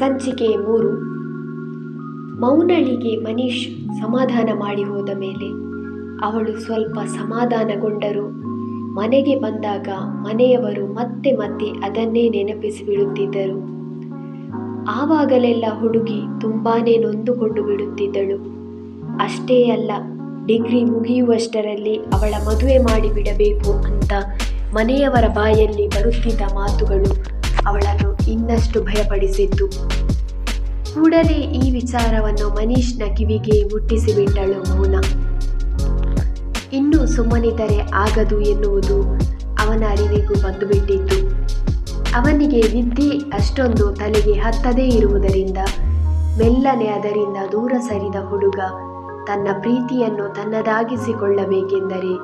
ಸಂಚಿಕೆ ಮೂರು. ಮೌನಳಿಗೆ ಮನೀಶ್ ಸಮಾಧಾನ ಮಾಡಿ ಹೋದ ಮೇಲೆ ಅವಳು ಸ್ವಲ್ಪ ಸಮಾಧಾನಗೊಂಡರು. ಮನೆಗೆ ಬಂದಾಗ ಮನೆಯವರು ಮತ್ತೆ ಮತ್ತೆ ಅದನ್ನೇ ನೆನಪಿಸಿ ಬಿಡುತ್ತಿದ್ದರು. ಆವಾಗಲೆಲ್ಲ ಹುಡುಗಿ ತುಂಬಾನೇ ನೊಂದುಕೊಂಡು ಬಿಡುತ್ತಿದ್ದಳು. ಅಷ್ಟೇ ಅಲ್ಲ, ಡಿಗ್ರಿ ಮುಗಿಯುವಷ್ಟರಲ್ಲಿ ಅವಳ ಮದುವೆ ಮಾಡಿಬಿಡಬೇಕು ಅಂತ ಮನೆಯವರ ಬಾಯಲ್ಲಿ ಬರುತ್ತಿದ್ದ ಮಾತುಗಳು ಅವಳನ್ನು ಇನ್ನಷ್ಟು ಭಯಪಡಿಸಿತ್ತು ಕೂಡಲೇ ಈ ವಿಚಾರವನ್ನು ಮನೀಶ್ನ ಕಿವಿಗೆ ಮುಟ್ಟಿಸಿಬಿಟ್ಟಳು ಮೌನ. ಇನ್ನು ಸುಮ್ಮನಿದ್ದರೆ ಆಗದು ಎನ್ನುವುದು ಅವನ ಅರಿವಿಗೂ ಬಂದುಬಿಟ್ಟಿತ್ತು. ಅವನಿಗೆ ವಿದ್ಯೆ ಅಷ್ಟೊಂದು ತಲೆಗೆ ಹತ್ತದೇ ಇರುವುದರಿಂದ ಮೆಲ್ಲನೆ ಅದರಿಂದ ದೂರ ಸರಿದ ಹುಡುಗ ತನ್ನ ಪ್ರೀತಿಯನ್ನು ತನ್ನದಾಗಿಸಿಕೊಳ್ಳಬೇಕೆಂದರೆ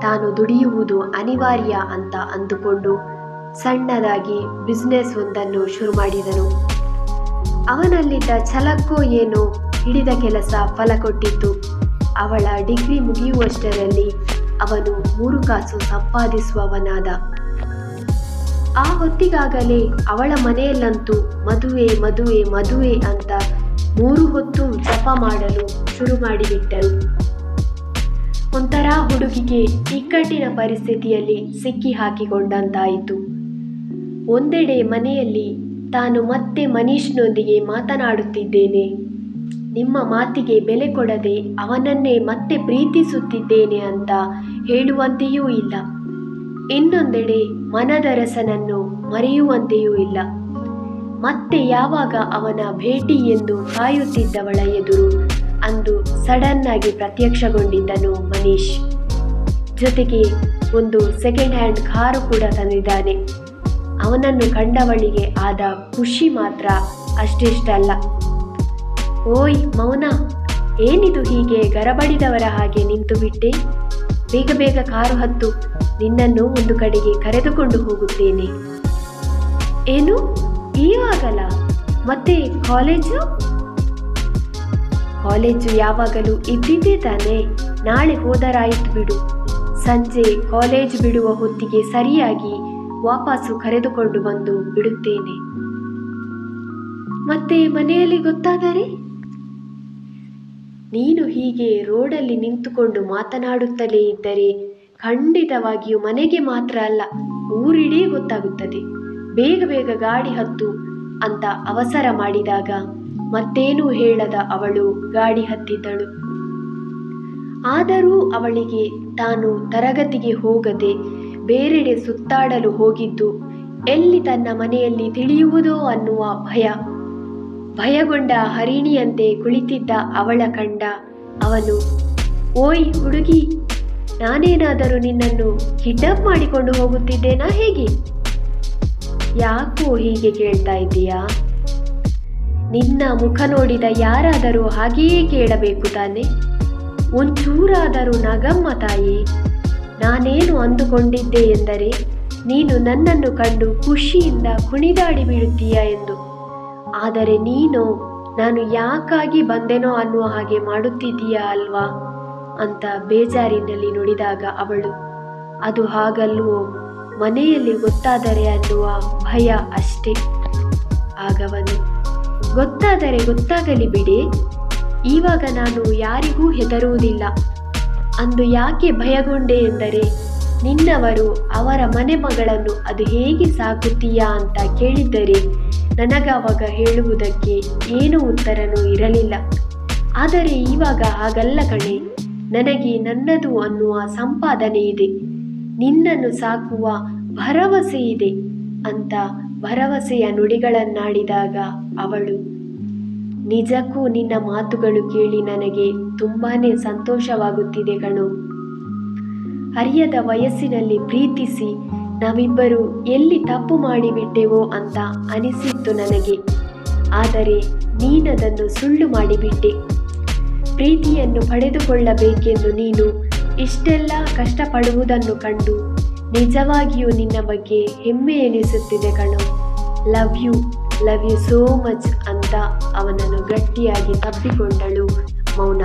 ತಾನು ದುಡಿಯುವುದು ಅನಿವಾರ್ಯ ಅಂತ ಅಂದುಕೊಂಡು ಸಣ್ಣದಾಗಿ ಬಿಸ್ನೆಸ್ ಒಂದನ್ನು ಶುರು ಮಾಡಿದನು. ಅವನಲ್ಲಿದ್ದ ಛಲಕ್ಕೋ ಏನೋ ಹಿಡಿದ ಕೆಲಸ ಫಲ ಕೊಟ್ಟಿತ್ತು. ಅವಳ ಡಿಗ್ರಿ ಮುಗಿಯುವಷ್ಟರಲ್ಲಿ ಅವನು ಮೂರು ಕಾಸು ಸಂಪಾದಿಸುವವನಾದ. ಆ ಹೊತ್ತಿಗಾಗಲೇ ಅವಳ ಮನೆಯಲ್ಲಂತೂ ಮದುವೆ ಮದುವೆ ಮದುವೆ ಅಂತ ಮೂರು ಹೊತ್ತು ಜಪ ಮಾಡಲು ಶುರು ಮಾಡಿಬಿಟ್ಟರು. ಒಂಥರ ಹುಡುಗಿಗೆ ಇಕ್ಕಟ್ಟಿನ ಪರಿಸ್ಥಿತಿಯಲ್ಲಿ ಸಿಕ್ಕಿ ಹಾಕಿಕೊಂಡಂತಾಯಿತು. ಒಂದೆಡೆ ಮನೆಯಲ್ಲಿ ತಾನು ಮತ್ತೆ ಮನೀಶ್ನೊಂದಿಗೆ ಮಾತನಾಡುತ್ತಿದ್ದೇನೆ. ನಿಮ್ಮ ಮಾತಿಗೆ ಬೆಲೆ ಕೊಡದೆ ಅವನನ್ನೇ ಮತ್ತೆ ಪ್ರೀತಿಸುತ್ತಿದ್ದೇನೆ ಅಂತ ಹೇಳುವಂತೆಯೂ ಇಲ್ಲ. ಇನ್ನೊಂದೆಡೆ ಮನದರಸನನ್ನು ಮರೆಯುವಂತೆಯೂ ಇಲ್ಲ. ಮತ್ತೆ ಯಾವಾಗ ಅವನ ಭೇಟಿ ಎಂದು ಕಾಯುತ್ತಿದ್ದವಳ ಎದುರು ಅಂದು ಸಡನ್ ಆಗಿ ಪ್ರತ್ಯಕ್ಷಗೊಂಡಿದ್ದನು ಮನೀಶ್. ಜೊತೆಗೆ ಒಂದು ಸೆಕೆಂಡ್ ಹ್ಯಾಂಡ್ ಕಾರು ಕೂಡ ತಂದಿದ್ದಾನೆ. ಅವನನ್ನು ಕಂಡವಳಿಗೆ ಆದ ಖುಷಿ ಮಾತ್ರ ಅಷ್ಟಿಷ್ಟಲ್ಲ. ಓಯ್ ಮೌನ, ಏನಿದು ಹೀಗೆ ಗರಬಡಿದವರ ಹಾಗೆ ನಿಂತು ಬಿಟ್ಟೆ? ಬೇಗ ಬೇಗ ಕಾರು ಹತ್ತು, ನಿನ್ನನ್ನು ಒಂದು ಕಡೆಗೆ ಕರೆದುಕೊಂಡು ಹೋಗುತ್ತೇನೆ. ಏನು? ಈವಾಗಲ್ಲ ಮತ್ತೆ ಕಾಲೇಜು? ಕಾಲೇಜು ಯಾವಾಗಲೂ ಇದ್ದಿದ್ದೇ ತಾನೆ? ನಾಳೆ ಹೋದರಾಯಿತು ಬಿಡು. ಸಂಜೆ ಕಾಲೇಜ್ ಬಿಡುವ ಹೊತ್ತಿಗೆ ಸರಿಯಾಗಿ ವಾಪಸ್ಸು ಕರೆದುಕೊಂಡು ಬಂದು ಬಿಡುತ್ತೇನೆ. ಮತ್ತೆ ಮನೆಯಲ್ಲಿ ಗೊತ್ತಾದರೆ? ನೀನು ಹೀಗೆ ರೋಡಲ್ಲಿ ನಿಂತುಕೊಂಡು ಮಾತನಾಡುತ್ತಲೇ ಇದ್ದರೆ ಖಂಡಿತವಾಗಿಯೂ ಮನೆಗೆ ಮಾತ್ರ ಅಲ್ಲ, ಊರಿಡೀ ಗೊತ್ತಾಗುತ್ತದೆ. ಬೇಗ ಬೇಗ ಗಾಡಿ ಹತ್ತು ಅಂತ ಅವಸರ ಮಾಡಿದಾಗ ಮತ್ತೇನೂ ಹೇಳದ ಅವಳು ಗಾಡಿ ಹತ್ತಿದ್ದಳು. ಆದರೂ ಅವಳಿಗೆ ತಾನು ತರಗತಿಗೆ ಹೋಗದೆ ಬೇರೆಡೆ ಸುತ್ತಾಡಲು ಹೋಗಿದ್ದು, ಎಲ್ಲಿ ತನ್ನ ಮನೆಯಲ್ಲಿ ತಿಳಿಯುವುದೋ ಅನ್ನುವ ಭಯ. ಭಯಗೊಂಡ ಹರಿಣಿಯಂತೆ ಕುಳಿತಿದ್ದ ಅವಳ ಕಂಡ ಅವನು, ಓಯ್ ಹುಡುಗಿ, ನಾನೇನಾದರೂ ನಿನ್ನನ್ನು ಕಿಡ್ನಾಪ್ ಮಾಡಿಕೊಂಡು ಹೋಗುತ್ತಿದ್ದೇನಾ ಹೇಗೆ? ಯಾಕೋ ಹೀಗೆ ಕೇಳ್ತಾ ಇದ್ದೀಯಾ? ನಿನ್ನ ಮುಖ ನೋಡಿದ ಯಾರಾದರೂ ಹಾಗೆಯೇ ಕೇಳಬೇಕು ತಾನೆ? ಒಂಚೂರಾದರೂ ನಗಮ್ಮ ತಾಯಿ ನಾನೇನು ಅಂದುಕೊಂಡಿದ್ದೆ ಎಂದರೆ, ನೀನು ನನ್ನನ್ನು ಕಂಡು ಖುಷಿಯಿಂದ ಕುಣಿದಾಡಿ ಬಿಡುತ್ತೀಯ ಎಂದು. ಆದರೆ ನೀನು, ನಾನು ಯಾಕಾಗಿ ಬಂದೆನೋ ಅನ್ನುವ ಹಾಗೆ ಮಾಡುತ್ತಿದ್ದೀಯಾ ಅಲ್ವಾ? ಅಂತ ಬೇಜಾರಿನಲ್ಲಿ ನುಡಿದಾಗ ಅವಳು, ಅದು ಹಾಗಲ್ವೋ, ಮನೆಯಲ್ಲಿ ಗೊತ್ತಾದರೆ ಅನ್ನುವ ಭಯ ಅಷ್ಟೇ. ಆಗವನು ಗೊತ್ತಾದರೆ ಗೊತ್ತಾಗಲಿ ಬಿಡಿ, ಇವಾಗ ನಾನು ಯಾರಿಗೂ ಹೆದರುವುದಿಲ್ಲ. ಅಂದು ಯಾಕೆ ಭಯಗೊಂಡೆ ಎಂದರೆ, ನಿನ್ನವರು ಅವರ ಮನೆ ಮಗಳನ್ನು ಅದು ಹೇಗೆ ಸಾಕುತ್ತೀಯಾ ಅಂತ ಕೇಳಿದ್ದರೆ, ನನಗಾವಾಗ ಹೇಳುವುದಕ್ಕೆ ಏನೂ ಉತ್ತರನೂ ಇರಲಿಲ್ಲ. ಆದರೆ ಇವಾಗ ಹಾಗಲ್ಲ ಕಣೆ, ನನಗೆ ನನ್ನದು ಅನ್ನುವ ಸಂಪಾದನೆ ಇದೆ, ನಿನ್ನನ್ನು ಸಾಕುವ ಭರವಸೆ ಇದೆ ಅಂತ ಭರವಸೆಯ ನುಡಿಗಳನ್ನಾಡಿದಾಗ ಅವಳು ನಿಜಕ್ಕೂ ನಿನ್ನ ಮಾತುಗಳು ಕೇಳಿ ನನಗೆ ತುಂಬಾನೇ ಸಂತೋಷವಾಗುತ್ತಿದೆ ಕಣು. ಅರಿಯದ ವಯಸ್ಸಿನಲ್ಲಿ ಪ್ರೀತಿಸಿ ನಾವಿಬ್ಬರು ಎಲ್ಲಿ ತಪ್ಪು ಮಾಡಿಬಿಟ್ಟೆವೋ ಅಂತ ಅನಿಸಿತ್ತು ನನಗೆ. ಆದರೆ ನೀನದನ್ನು ಸುಳ್ಳು ಮಾಡಿಬಿಟ್ಟೆ. ಪ್ರೀತಿಯನ್ನು ಪಡೆದುಕೊಳ್ಳಬೇಕೆಂದು ನೀನು ಇಷ್ಟೆಲ್ಲ ಕಷ್ಟಪಡುವುದನ್ನು ಕಂಡು ನಿಜವಾಗಿಯೂ ನಿನ್ನ ಬಗ್ಗೆ ಹೆಮ್ಮೆ ಎನಿಸುತ್ತಿದೆ ಕಣು. Love you love you so much ಅಂತ ಅವನನ್ನು ಗಟ್ಟಿಯಾಗಿ ತಬ್ಬಿಕೊಂಡಳು ಮೌನ.